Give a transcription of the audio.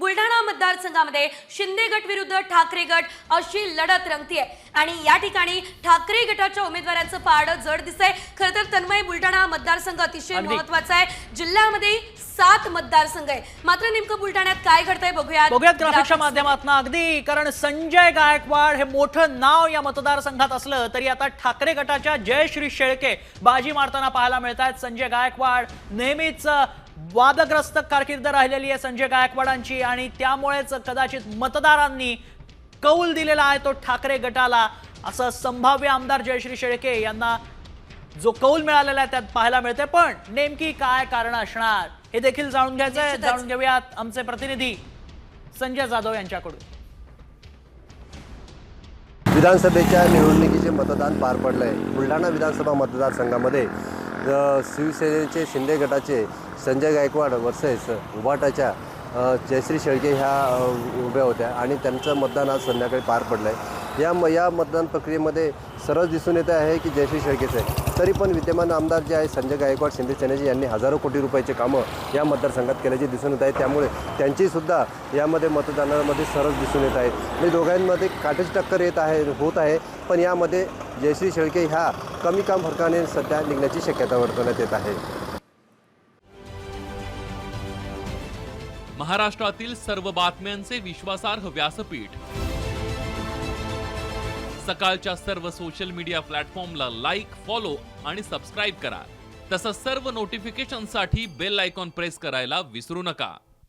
बुलढाणा मतदारसंघामध्ये शिंदे गट विरुद्ध ठाकरे गट अशी लढत रंगतीये. आणि या ठिकाणी ठाकरे गटाच्या उमेदवारांचं पारडं जड दिसतंय. खरं तर तन्मय बुलढाणा मतदारसंघ अतिशय. महत्त्वाचा आहे. जिल्ह्यामध्ये सात मतदारसंघ आहे मात्र नेमकं बुलढाण्यात काय घडतंय बघूयात. बघूयात ग्राफिकच्या. माध्यमातून अगदी कारण संजय गायकवाड हे मोठं नाव या मतदारसंघात असलं तरी आता ठाकरे गटाच्या जयश्री शेळके बाजी मारताना पाहायला मिळत आहेत संजय गायकवाड नेहमीच वादग्रस्त कारकीर्द राहिलेली आहे संजय गायकवाडांची आणि त्यामुळेच कदाचित मतदारांनी कौल दिलेला आहे तो ठाकरे गटाला. असं संभाव्य आमदार जयश्री शेळके यांना जो कौल मिळालेला आहे त्यात पाहायला मिळते पण नेमकी काय कारण असणार हे देखील जाणून घ्यायचं आहे. जाणून घेऊयात आमचे प्रतिनिधी संजय जाधव यांच्याकडून. विधानसभेच्या निवडणुकीचे मतदान पार पडलं आहे बुलढाणा विधानसभा मतदारसंघामध्ये शिवसेनेचे शिंदे गटाचे संजय गायकवाड वर्सेस उभाटाच्या जयश्री शेळके ह्या उभ्या होत्या आणि त्यांचं मतदान आज संध्याकाळी पार पडलं आहे या म या मतदान प्रक्रियेमध्ये सरळ दिसून येत आहे की जयश्री शेळकेचं आहे. तरी पण विद्यमान आमदार जे आहे संजय गायकवाड शिंदे सेनेजी यांनी हजारो कोटी रुपयाचे कामं या मतदारसंघात केल्याचे दिसून येत आहे. त्यामुळे त्यांचीसुद्धा यामध्ये मतदानामध्ये सरळ दिसून येत आहे. म्हणजे दोघांमध्ये काटेच टक्कर येत आहे होत आहे. पण यामध्ये जयश्री शेळके ह्या कमी काम फरकाने सध्या निघण्याची शक्यता वर्तवण्यात येत आहे. महाराष्ट्रातील सर्व बातम्यांचे विश्वासार्ह व्यासपीठ. सकाळच्या सर्व सोशल मीडिया प्लॅटफॉर्मला लाईक फॉलो आणि सबस्क्राईब करा. तसंच सर्व नोटिफिकेशनसाठी बेल आयकॉन प्रेस करायला विसरू नका.